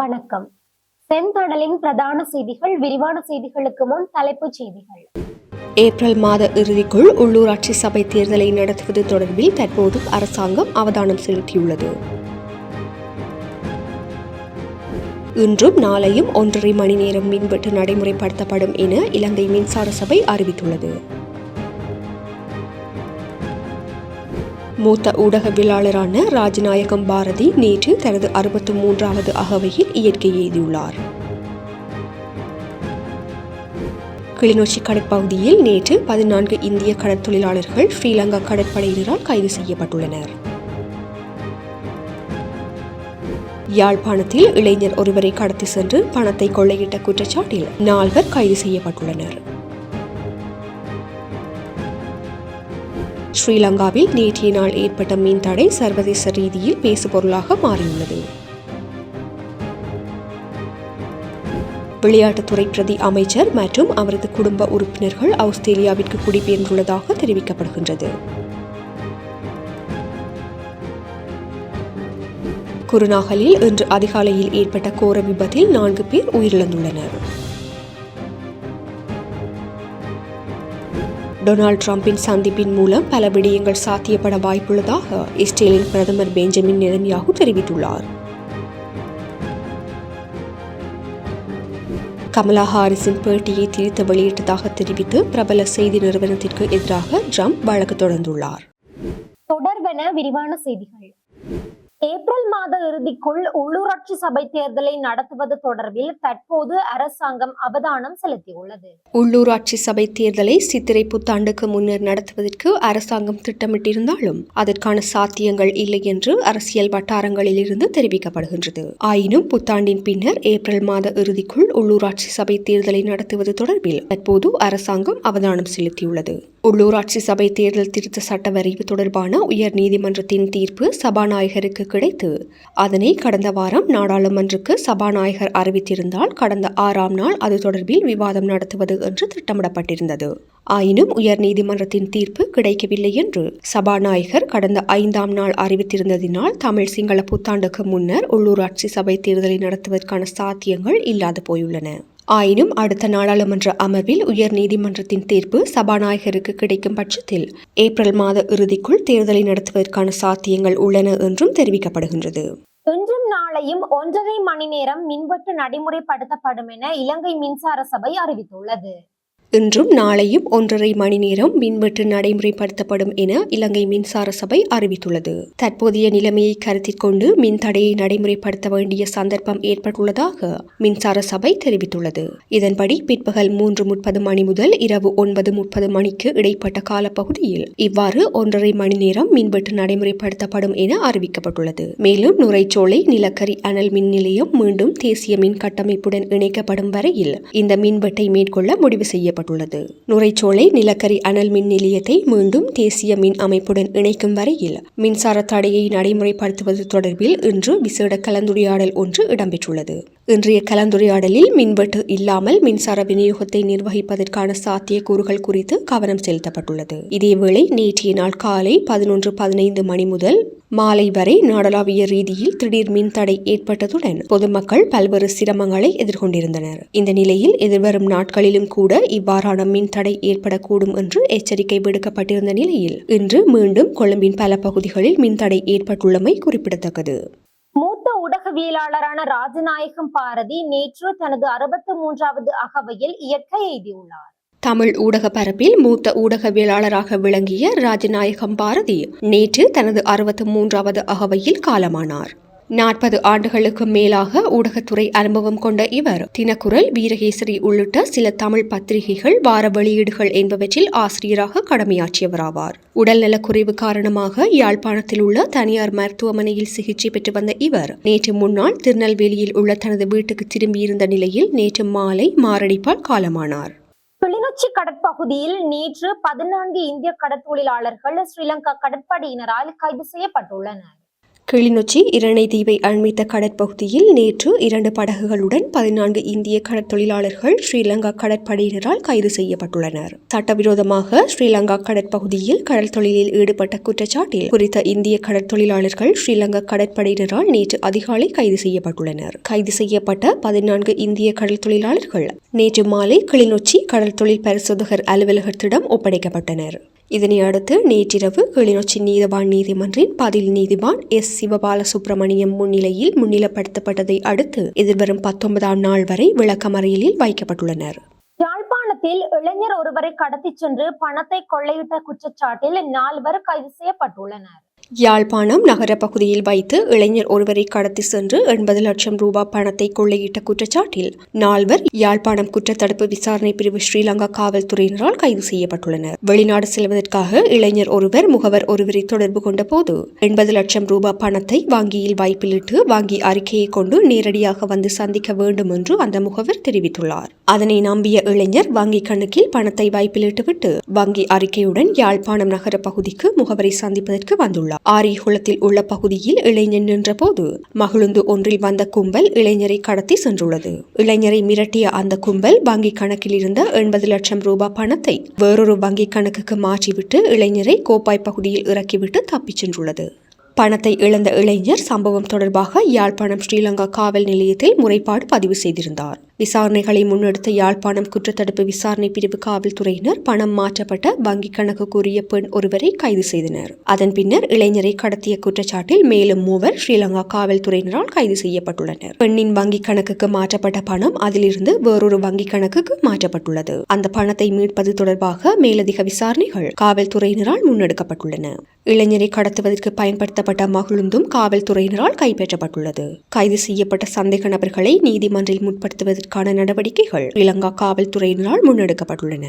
வணக்கம். செந்தடலின் பிரதான செய்திகள் விரிவான செய்திகளுக்கு முன் தலைப்புச் செய்திகள். ஏப்ரல் மாத இறுதிக்குள் உள்ளூராட்சி சபை தேர்தலை நடத்துவது தொடர்பில் தற்போது அரசாங்கம் அவதானம் செலுத்தியுள்ளது. இன்றும் நாளையும் ஒன்றரை மணி நேரம் மின்வெட்டு நடைமுறைப்படுத்தப்படும் என இலங்கை மின்சார சபை அறிவித்துள்ளது. மூத்த ஊடகவியலாளரான ராஜநாயகம் பாரதி நேற்று தனது அறுபத்து மூன்றாவது அகவையில் இயற்கை எய்தியுள்ளார் கிளிநொச்சி கடற்பகுதியில் நேற்று பதினான்கு இந்திய கடற்தொழிலாளர்கள் ஸ்ரீலங்கா கடற்படையினரால் கைது செய்யப்பட்டுள்ளனர். யாழ்ப்பாணத்தில் இளைஞர் ஒருவரை கடத்தி சென்று பணத்தை கொள்ளையிட்ட குற்றச்சாட்டில் நால்வர் கைது செய்யப்பட்டுள்ளனர். ஸ்ரீலங்காவில் நேற்றைய நாள் ஏற்பட்ட மீன் தடை சர்வதேச ரீதியில் பேசுபொருளாக மாறியுள்ளது. விளையாட்டுத்துறை பிரதி அமைச்சர் மற்றும் அவரது குடும்ப உறுப்பினர்கள் ஆஸ்திரேலியாவிற்கு குடிபெயர்ந்துள்ளதாக தெரிவிக்கப்படுகின்றது. குருநாகலில் இன்று அதிகாலையில் ஏற்பட்ட கோர விபத்தில் நான்கு பேர் உயிரிழந்துள்ளனர். டொனால்ட் ட்ரம்பின் சந்திப்பின் மூலம் பல விடயங்கள் சாத்தியப்பட வாய்ப்புள்ளதாக இஸ்ரேலின் பிரதமர் பெஞ்சமின் நெதன்யாகு தெரிவித்துள்ளார். கமலா ஹாரிஸின் பேட்டியை திரித்து வெளியிட்டதாக தெரிவித்து பிரபல செய்தி நிறுவனத்திற்கு எதிராக ட்ரம்ப் வழக்கு தொடர்ந்துள்ளார். தொடர்பென விரிவான செய்திகள். ஏப்ரல் மாத இறுதிக்குள் உள்ளூராட்சி சபை தேர்தலை நடத்துவது தொடர்பில் தற்போது அரசாங்கம் அவதானம் செலுத்தியுள்ளது. உள்ளூராட்சி சபை தேர்தலை சித்திரை புத்தாண்டுக்கு முன்னர் நடத்துவதற்கு அரசாங்கம் திட்டமிட்டிருந்தாலும் அதற்கான சாத்தியங்கள் இல்லை என்று அரசியல் வட்டாரங்களில் இருந்து தெரிவிக்கப்படுகின்றது. ஆயினும் புத்தாண்டின் பின்னர் ஏப்ரல் மாத இறுதிக்குள் உள்ளூராட்சி சபை தேர்தலை நடத்துவது தொடர்பில் தற்போது அரசாங்கம் அவதானம் செலுத்தியுள்ளது. உள்ளூராட்சி சபை தேர்தல் திருத்த சட்ட வரைவு தொடர்பான உயர் நீதிமன்றத்தின் தீர்ப்பு சபாநாயகருக்கு கிடைத்து அதனை கடந்த வாரம் நாடாளுமன்றக்கு சபாநாயகர் அறிவித்திருந்தால் கடந்த ஆறாம் நாள் அது தொடர்பில் விவாதம் நடத்துவது என்று திட்டமிடப்பட்டிருந்தது. ஆயினும் உயர் நீதிமன்றத்தின் தீர்ப்பு கிடைக்கவில்லை என்று சபாநாயகர் கடந்த ஐந்தாம் நாள் அறிவித்திருந்ததினால் தமிழ் சிங்கள புத்தாண்டுக்கு முன்னர் உள்ளூராட்சி சபை தேர்தலை நடத்துவதற்கான சாத்தியங்கள் இல்லாது போயுள்ளன. ஆயினும் அடுத்த நாடாளுமன்ற அமர்வில் உயர் நீதிமன்றத்தின் தீர்ப்பு சபாநாயகருக்கு கிடைக்கும் பட்சத்தில் ஏப்ரல் மாத இறுதிக்குள் தேர்தலை நடத்துவதற்கான சாத்தியங்கள் உள்ளன என்றும் தெரிவிக்கப்படுகின்றது. இன்றும் நாளையும் ஒன்றரை மணி நேரம் மின்வெட்டு நடைமுறைப்படுத்தப்படும் என இலங்கை மின்சார சபை அறிவித்துள்ளது. இன்றும் நாளையும் ஒன்றரை மணி நேரம் மின்வெட்டு நடைமுறைப்படுத்தப்படும் என இலங்கை மின்சார சபை அறிவித்துள்ளது. தற்போதைய நிலைமையை கருத்தில் கொண்டு மின் தடையை நடைமுறைப்படுத்த வேண்டிய சந்தர்ப்பம் ஏற்பட்டுள்ளதாக மின்சார சபை தெரிவித்துள்ளது. இதன்படி பிற்பகல் மூன்று முப்பது மணி முதல் இரவு ஒன்பது முப்பது மணிக்கு இடைப்பட்ட காலப்பகுதியில் இவ்வாறு ஒன்றரை மணி நேரம் மின்வெட்டு நடைமுறைப்படுத்தப்படும் என அறிவிக்கப்பட்டுள்ளது. மேலும் நுரைச்சோலை நிலக்கரி அனல் மின் நிலையம் மீண்டும் தேசிய மின் கட்டமைப்புடன் இணைக்கப்படும் வரையில் இந்த மின்வெட்டை மேற்கொள்ள முடிவு செய்யப்பட்டுள்ளது. செய்யப்பட்டுள்ளது நுரைச்சோலை நிலக்கரி அனல் மின் நிலையத்தை மீண்டும் தேசிய மின் அமைப்புடன் இணைக்கும் வரையில் மின்சார தடையை நடைமுறைப்படுத்துவது தொடர்பில் இன்று விசேட கலந்துரையாடல் ஒன்று இடம்பெற்றுள்ளது. இன்றைய கலந்துரையாடலில் மின்வெட்டு இல்லாமல் மின்சார விநியோகத்தை நிர்வகிப்பதற்கான சாத்தியக்கூறுகள் குறித்து கவனம் செலுத்தப்பட்டுள்ளது. இதேவேளை நேற்றைய நாள் காலை பதினொன்று பதினைந்து மணி முதல் மாலை வரை நாடளாவிய ரீதியில் திடீர் மின் தடை ஏற்பட்டதுடன் பொதுமக்கள் பல்வேறு சிரமங்களை எதிர்கொண்டிருந்தனர். இந்த நிலையில் எதிர்வரும் நாட்களிலும் கூட இவ் இவ்வாறான மின் தடை ஏற்படக்கூடும் என்று எச்சரிக்கை விடுக்கப்பட்டிருந்த நிலையில் இன்று மீண்டும் கொழும்பின் பல பகுதிகளில் மின் தடை ஏற்பட்டுள்ளமை குறிப்பிடத்தக்கது. மூத்த ஊடகவியலாளரான ராஜநாயகம் பாரதி நேற்று தனது அறுபத்து மூன்றாவது அகவையில் இயற்கை எய்தியுள்ளார். தமிழ் ஊடக பரப்பில் மூத்த ஊடகவியலாளராக விளங்கிய ராஜநாயகம் பாரதி நேற்று தனது அறுபத்து மூன்றாவது அகவையில் காலமானார். நாற்பது ஆண்டுகளுக்கு மேலாக ஊடகத்துறை அனுபவம் கொண்ட இவர் தினக்குரல் வீரகேசரி உள்ளிட்ட சில தமிழ் பத்திரிகைகள் வார வெளியீடுகள் என்பவற்றில் ஆசிரியராக கடமையாற்றியவராவார். உடல்நலக்குறைவு காரணமாக யாழ்ப்பாணத்தில் உள்ள தனியார் மருத்துவமனையில் சிகிச்சை பெற்று வந்த இவர் நேற்று முன்னாள் திருநெல்வேலியில் உள்ள தனது வீட்டுக்கு திரும்பியிருந்த நிலையில் நேற்று மாலை மாரடைப்பால் காலமானார். கிளிநொச்சி கடற்பகுதியில் நேற்று பதினான்கு இந்திய கடற்தொழிலாளர்கள் ஸ்ரீலங்கா கடற்படையினரால் கைது செய்யப்பட்டுள்ளனர். கிளிநொச்சி இரணை தீவை அண்மித்த கடற்பகுதியில் நேற்று இரண்டு படகுகளுடன் பதினான்கு இந்திய கடற்தொழிலாளர்கள் ஸ்ரீலங்கா கடற்படையினரால் கைது செய்யப்பட்டுள்ளனர். சட்டவிரோதமாக ஸ்ரீலங்கா கடற்பகுதியில் கடல் தொழிலில் ஈடுபட்ட குற்றச்சாட்டில் குறித்த இந்திய கடற்தொழிலாளர்கள் ஸ்ரீலங்கா கடற்படையினரால் நேற்று அதிகாலை கைது செய்யப்பட்டுள்ளனர். கைது செய்யப்பட்ட பதினான்கு இந்திய கடல் தொழிலாளர்கள் நேற்று மாலை கிளிநொச்சி கடல் தொழில் பரிசோதகர் அலுவலகத்திடம் ஒப்படைக்கப்பட்டனர். இதனை அடுத்து நேற்றிரவு கிளிநொச்சி நீதவான் நீதிமன்றின் பதில் நீதிவான் எஸ். சிவபால சுப்பிரமணியம் முன்னிலையில் முன்னிலைப்படுத்தப்பட்டதை அடுத்து எதிர்வரும் பத்தொன்பதாம் நாள் வரை விளக்கமறியலில் வைக்கப்பட்டுள்ளனர். யாழ்ப்பாணத்தில் இளைஞர் ஒருவரை கடத்திச் சென்று பணத்தை கொள்ளையிட்ட குற்றச்சாட்டில் நால்வர் கைது செய்யப்பட்டுள்ளனர். யாழ்ப்பாணம் நகர பகுதியில் வைத்து இளைஞர் ஒருவரை கடத்தி சென்று எண்பது லட்சம் ரூபாய் பணத்தை கொள்ளையிட்ட குற்றச்சாட்டில் நால்வர் யாழ்ப்பாணம் குற்றத்தடுப்பு விசாரணை பிரிவு ஸ்ரீலங்கா காவல்துறையினரால் கைது செய்யப்பட்டுள்ளனர். வெளிநாடு செல்வதற்காக இளைஞர் ஒருவர் முகவர் ஒருவரை தொடர்பு கொண்ட போது எண்பது லட்சம் ரூபாய் பணத்தை வங்கியில் வாய்ப்பிலிட்டு வங்கி அறிக்கையை கொண்டு நேரடியாக வந்து சந்திக்க வேண்டும் என்று அந்த முகவர் தெரிவித்துள்ளார். அதனை நம்பிய இளைஞர் வங்கி கணக்கில் பணத்தை வாய்ப்பிலிட்டுவிட்டு வங்கி அறிக்கையுடன் யாழ்ப்பாணம் நகர பகுதிக்கு முகவரை சந்திப்பதற்கு வந்துள்ளார். ஆரியகுளத்தில் உள்ள பகுதியில் இளைஞன் நின்றபோது மகிழுந்து ஒன்றில் வந்த கும்பல் இளைஞரை கடத்தி சென்றுள்ளது. இளைஞரை மிரட்டிய அந்த கும்பல் வங்கி கணக்கில் இருந்த எண்பது லட்சம் ரூபாய் பணத்தை வேறொரு வங்கி கணக்குக்கு மாற்றிவிட்டு இளைஞரை கோப்பாய் பகுதியில் இறக்கிவிட்டு தப்பிச் சென்றுள்ளது. பணத்தை இழந்த இளைஞர் சம்பவம் தொடர்பாக யாழ்ப்பாணம் ஸ்ரீலங்கா காவல் நிலையத்தில் முறைப்பாடு பதிவு செய்திருந்தார். விசாரணைகளை முன்னெடுத்த யாழ்ப்பாணம் குற்றத்தடுப்பு விசாரணை பிரிவு காவல்துறையினர் பணம் மாற்றப்பட்ட வங்கிக் கணக்கு கூறிய பெண் ஒருவரை கைது செய்தனர். அதன் பின்னர் இளைஞரை கடத்திய குற்றச்சாட்டில் மேலும் மூவர் ஸ்ரீலங்கா காவல்துறையினரால் கைது செய்யப்பட்டுள்ளனர். பெண்ணின் வங்கிக் கணக்குக்கு மாற்றப்பட்ட பணம் அதிலிருந்து வேறொரு வங்கிக் கணக்குக்கு மாற்றப்பட்டுள்ளது. அந்த பணத்தை மீட்பது தொடர்பாக மேலதிக விசாரணைகள் காவல்துறையினரால் முன்னெடுக்கப்பட்டுள்ளன. இளைஞரை கடத்துவதற்கு பயன்படுத்தப்பட்ட மகிழுந்தும் காவல்துறையினரால் கைப்பற்றப்பட்டுள்ளது. கைது செய்யப்பட்ட சந்தேக நபர்களை நீதிமன்றில் முற்படுத்துவதற்கான நடவடிக்கைகள் ஸ்ரீலங்கா காவல்துறையினரால் முன்னெடுக்கப்பட்டுள்ளன.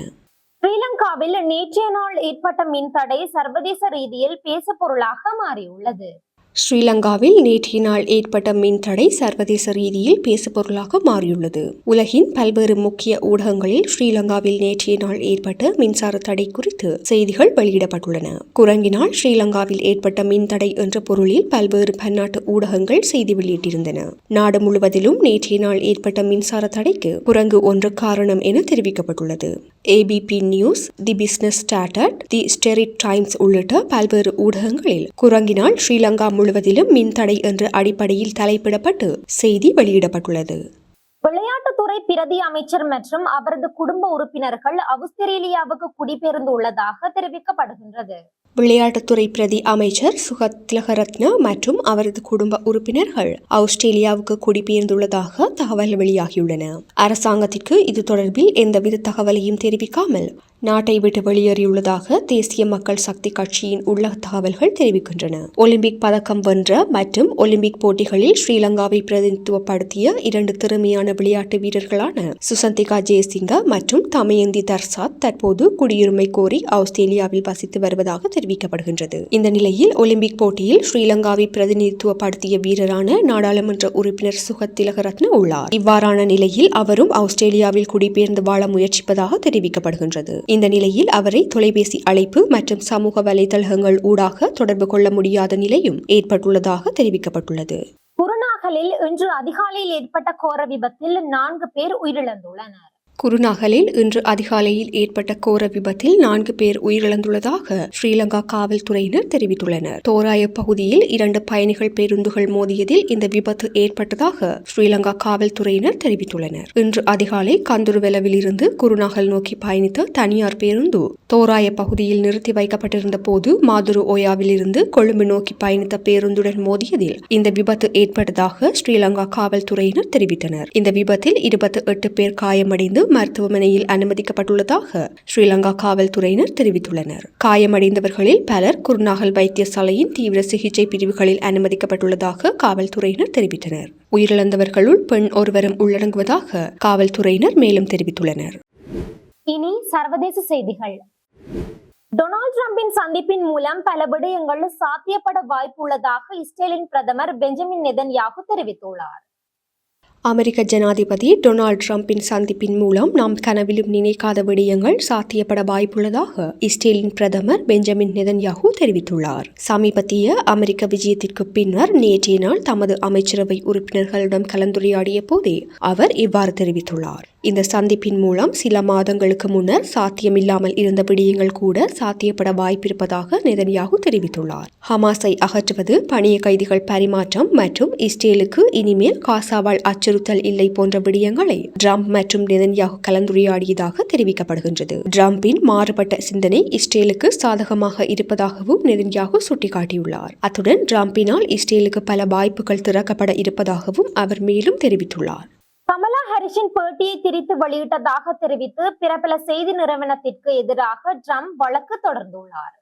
ஸ்ரீலங்காவில் நேற்றைய நாள் ஏற்பட்ட மின் தடை சர்வதேச ரீதியில் பேசுபொருளாக மாறியுள்ளது. ஸ்ரீலங்காவில் நேற்றைய நாள் ஏற்பட்ட மின் தடை சர்வதேச ரீதியில் பேசுபொருளாக மாறியுள்ளது. உலகின் பல்வேறு முக்கிய ஊடகங்களில் ஸ்ரீலங்காவில் நேற்றைய நாள் ஏற்பட்ட மின்சார தடை குறித்து செய்திகள் வெளியிடப்பட்டுள்ளன. குரங்கினால் ஸ்ரீலங்காவில் ஏற்பட்ட மின் தடை என்ற பொருளில் பல்வேறு பன்னாட்டு ஊடகங்கள் செய்தி வெளியிட்டிருந்தன. நாடு முழுவதிலும் நேற்றைய நாள் ஏற்பட்ட மின்சார தடைக்கு குரங்கு ஒன்று காரணம் என தெரிவிக்கப்பட்டுள்ளது. ABP News the Business Standard the Straits Times உள்ளிட்ட பல்வேறு ஊடகங்களில் குரங்கினால் ஸ்ரீலங்கா முழுவதிலும் மின் தடை என்ற அடிப்படையில் தலைப்பிடப்பட்டு செய்தி வெளியிடப்பட்டுள்ளது. விளையாட்டுத்துறை பிரதி அமைச்சர் மற்றும் அவரது குடும்ப உறுப்பினர்கள் ஆஸ்திரேலியாவுக்கு குடிபெயர்ந்துள்ளதாக தெரிவிக்கப்படுகின்றது. விளையாட்டுத்துறை பிரதி அமைச்சர் சுகத் திலகரத்ன மற்றும் அவரது குடும்ப உறுப்பினர்கள் ஆஸ்திரேலியாவுக்கு குடிபெயர்ந்துள்ளதாக தகவல் வெளியாகியுள்ளன. அரசாங்கத்திற்கு இது தொடர்பில் எந்தவித தகவலையும் தெரிவிக்காமல் நாட்டை விட்டு வெளியேறியுள்ளதாக தேசிய மக்கள் சக்தி கட்சியின் உள்ள தகவல்கள் தெரிவிக்கின்றன. ஒலிம்பிக் பதக்கம் வென்ற மற்றும் ஒலிம்பிக் போட்டிகளில் ஸ்ரீலங்காவை பிரதிநிதித்துவப்படுத்திய இரண்டு திறமையான விளையாட்டு வீரர்களான சுசந்திகா ஜெயசிங்க மற்றும் தமயந்தி தர்சாத் தற்போது குடியுரிமை கோரி ஆஸ்திரேலியாவில் வசித்து வருவதாக தெரிவிக்கப்படுகின்றது. இந்த நிலையில் ஒலிம்பிக் போட்டியில் ஸ்ரீலங்காவை பிரதிநிதித்துவப்படுத்திய வீரரான நாடாளுமன்ற உறுப்பினர் சுகத் திலகரத்ன உள்ளார். இவ்வாறான நிலையில் அவரும் ஆஸ்திரேலியாவில் குடிபெயர்ந்து வாழ முயற்சிப்பதாக தெரிவிக்கப்படுகின்றது. இந்த நிலையில் அவரை தொலைபேசி அழைப்பு மற்றும் சமூக வலைதளங்கள் ஊடாக தொடர்பு கொள்ள முடியாத நிலையும் ஏற்பட்டுள்ளதாக தெரிவிக்கப்பட்டுள்ளது. குருநாகலில் இன்று அதிகாலையில் ஏற்பட்ட கோர விபத்தில் நான்கு பேர் உயிரிழந்துள்ளனர். குருநாகலில் இன்று அதிகாலையில் ஏற்பட்ட கோர விபத்தில் நான்கு பேர் உயிரிழந்துள்ளதாக ஸ்ரீலங்கா காவல்துறையினர் தெரிவித்துள்ளனர். தோராய பகுதியில் இரண்டு பயணிகள் பேருந்துகள் மோதியதில் இந்த விபத்து ஏற்பட்டதாக ஸ்ரீலங்கா காவல்துறையினர் தெரிவித்துள்ளனர். இன்று அதிகாலை கந்துருவெலவிலிருந்து குருநாகல் நோக்கி பயணித்த தனியார் பேருந்து தோராய பகுதியில் நிறுத்தி வைக்கப்பட்டிருந்த போது மாதுரு ஓயாவிலிருந்து கொழும்பு நோக்கி பயணித்த பேருந்துடன் மோதியதில் இந்த விபத்து ஏற்பட்டதாக ஸ்ரீலங்கா காவல்துறையினர் தெரிவித்தனர். இந்த விபத்தில் இருபத்தி எட்டு பேர் காயமடைந்து மருத்துவமனையில் அனுமதிக்கப்பட்டுள்ளதாக ஸ்ரீலங்கா காவல்துறையினர் தெரிவித்துள்ளனர். காயமடைந்தவர்களில் பலர் குருநாகல் வைத்தியசாலையின் தீவிர சிகிச்சை பிரிவுகளில் அனுமதிக்கப்பட்டுள்ளதாக காவல்துறையினர் தெரிவித்தனர். உயிரிழந்தவர்களுள் பெண் ஒருவரும் உள்ளடங்குவதாக காவல்துறையினர் மேலும் தெரிவித்துள்ளனர். இனி சர்வதேச செய்திகள். டொனால்ட் டிரம்பின் சந்திப்பின் மூலம் பல விடயங்கள் சாத்தியப்பட வாய்ப்புள்ளதாக இஸ்ரேலின் பிரதமர் பெஞ்சமின் நெதன்யாகு தெரிவித்துள்ளார். அமெரிக்க ஜனாதிபதி டொனால்ட் ட்ரம்பின் சந்திப்பின் மூலம் நாம் கனவிலும் நினைக்காத விடயங்கள் சாத்தியப்பட வாய்ப்புள்ளதாக இஸ்ரேலின் பிரதமர் பெஞ்சமின் நெதன்யாகு தெரிவித்துள்ளார். சமீபத்திய அமெரிக்க விஜயத்திற்கு பின்னர் நேற்றைய நாள் தமது அமைச்சரவை உறுப்பினர்களிடம் கலந்துரையாடிய போதே அவர் இவ்வாறு தெரிவித்துள்ளார். இந்த சந்திப்பின் மூலம் சில மாதங்களுக்கு முன்னர் சாத்தியமில்லாமல் இருந்த விடயங்கள் கூட சாத்தியப்பட வாய்ப்பிருப்பதாக நெதன்யாகு தெரிவித்துள்ளார். ஹமாஸை அகற்றுவது பணிய கைதிகள் பரிமாற்றம் மற்றும் இஸ்ரேலுக்கு இனிமேல் காசாவால் அச்சுறுத்தல் இல்லை போன்ற விடயங்களை ட்ரம்ப் மற்றும் நெதன்யாகு கலந்துரையாடியதாக தெரிவிக்கப்படுகின்றது. ட்ரம்பின் மாறுபட்ட சிந்தனை இஸ்ரேலுக்கு சாதகமாக இருப்பதாகவும் நெதன்யாகு சுட்டிக்காட்டியுள்ளார். அத்துடன் ட்ரம்பினால் இஸ்ரேலுக்கு பல வாய்ப்புகள் திறக்கப்பட இருப்பதாகவும் அவர் மேலும் தெரிவித்துள்ளார். கமலா ஹரிஷின் பேட்டியை திரித்து வெளியிட்டதாக தெரிவித்து பிரபல செய்தி நிறுவனத்திற்கு எதிராக ட்ரம்ப் வழக்கு தொடர்ந்துள்ளார்.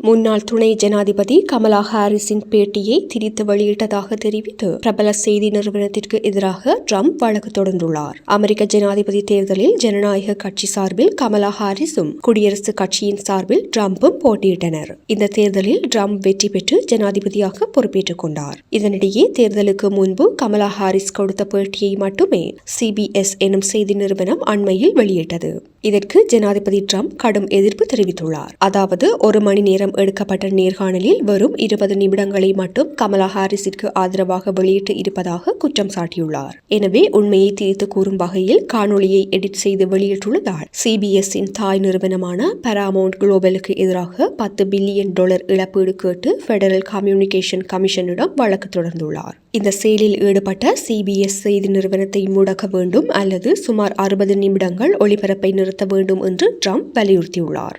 முன்னாள் துணை ஜனாதிபதி கமலா ஹாரிஸின் பேட்டியை திரித்து வெளியிட்டதாக தெரிவித்து பிரபல செய்தி நிறுவனத்திற்கு எதிராக ட்ரம்ப் வழக்கு தொடர்ந்துள்ளார். அமெரிக்க ஜனாதிபதி தேர்தலில் ஜனநாயக கட்சி சார்பில் கமலா ஹாரிஸும் குடியரசுக் கட்சியின் சார்பில் ட்ரம்பும் போட்டியிட்டனர். இந்த தேர்தலில் ட்ரம்ப் வெற்றி பெற்று ஜனாதிபதியாக பொறுப்பேற்றுக் கொண்டார். இதனிடையே தேர்தலுக்கு முன்பு கமலா ஹாரிஸ் கொடுத்த பேட்டியை மட்டுமே சிபிஎஸ் எனும் செய்தி நிறுவனம் அண்மையில் வெளியிட்டது. இதற்கு ஜனாதிபதி ட்ரம்ப் கடும் எதிர்ப்பு தெரிவித்துள்ளார். அதாவது ஒரு மணி நேரம் எடுக்கப்பட்ட நேர்காணலில் வெறும் இருபது நிமிடங்களை மட்டும் கமலா ஹாரிஸிற்கு ஆதரவாக வெளியிட்டு இருப்பதாக குற்றம் சாட்டியுள்ளார். எனவே உண்மையை தீர்த்து கூறும் வகையில் காணொளியை எடிட் செய்து வெளியிட்டுள்ளதால் சிபிஎஸ் இன் தாய் நிறுவனமான பராமவுண்ட் குளோபலுக்கு எதிராக பத்து பில்லியன் டாலர் இழப்பீடு கேட்டு பெடரல் கம்யூனிகேஷன் கமிஷனிடம் வழக்கு தொடர்ந்துள்ளார். இந்த செயலில் ஈடுபட்ட சிபிஎஸ் செய்தி நிறுவனத்தை முடக்க வேண்டும் அல்லது சுமார் அறுபது நிமிடங்கள் ஒளிபரப்பை நிறுத்த வேண்டும் என்று ட்ரம்ப் வலியுறுத்தியுள்ளார்.